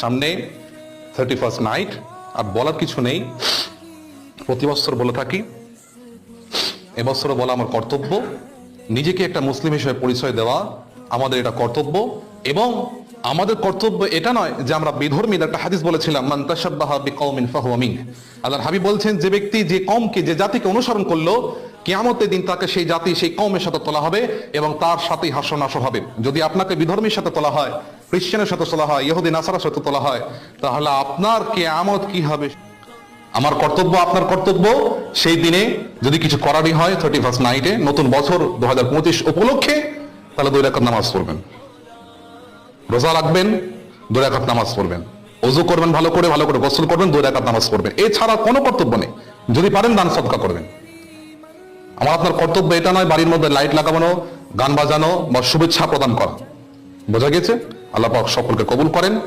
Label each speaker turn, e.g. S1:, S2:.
S1: সামনে thirty first night আর বলার কিছু নেই। প্রতি বছর বলে থাকি এবছরও বলা আমার কর্তব্য, নিজেকে একটা মুসলিম হিসেবে পরিচয় দেওয়া আমাদের এটা কর্তব্য, এবং আমাদের কর্তব্য এটা নয় যে আমরা বিধর্মীর একটা হাদিস বলেছিলাম, মান তাশাব্বাহা বিকওমিন ফাহুয়া মিন। আল্লাহর হাবিব বলছেন, যে ব্যক্তি যে কমকে যে জাতিকে অনুসরণ করল, কিয়ামতের দিন তাকে সেই জাতি, সেই কমের সাথে তোলা হবে এবং তার সাথেই হাস্য নাশ হবে। যদি আপনাকে বিধর্মীর সাথে তোলা হয় খ্রিস্টানের সাথে তোলা হয়, ইহুদি নাসারার সাথে তোলা হয়, তাহলে আপনার কেয়ামত কি হবে? আমার কর্তব্য আপনার কর্তব্য। সেই দিনে যদি কিছু করারই হয় থার্টি ফার্স্ট নাইটে নতুন বছর দু হাজার পঁচিশ উপলক্ষে, তাহলে দুই রাকাত নামাজ পড়বেন। রোজা রাখবেন, দুই রাকাত নামাজ পড়বেন। অজু করবেন, ভালো করে ভালো করে গোসল করবেন, দুই রাকাত নামাজ পড়বেন। এছাড়া কোনো কর্তব্য নেই। যদি পারেন দান সদকা করবেন। আমার আপনার কর্তব্য এটা নয়, বাড়ির মধ্যে লাইট লাগানো, গান বাজানো বা শুভেচ্ছা প্রদান করা। বোঝা গেছে? আল্লাহ সকলকে কবুল করেন।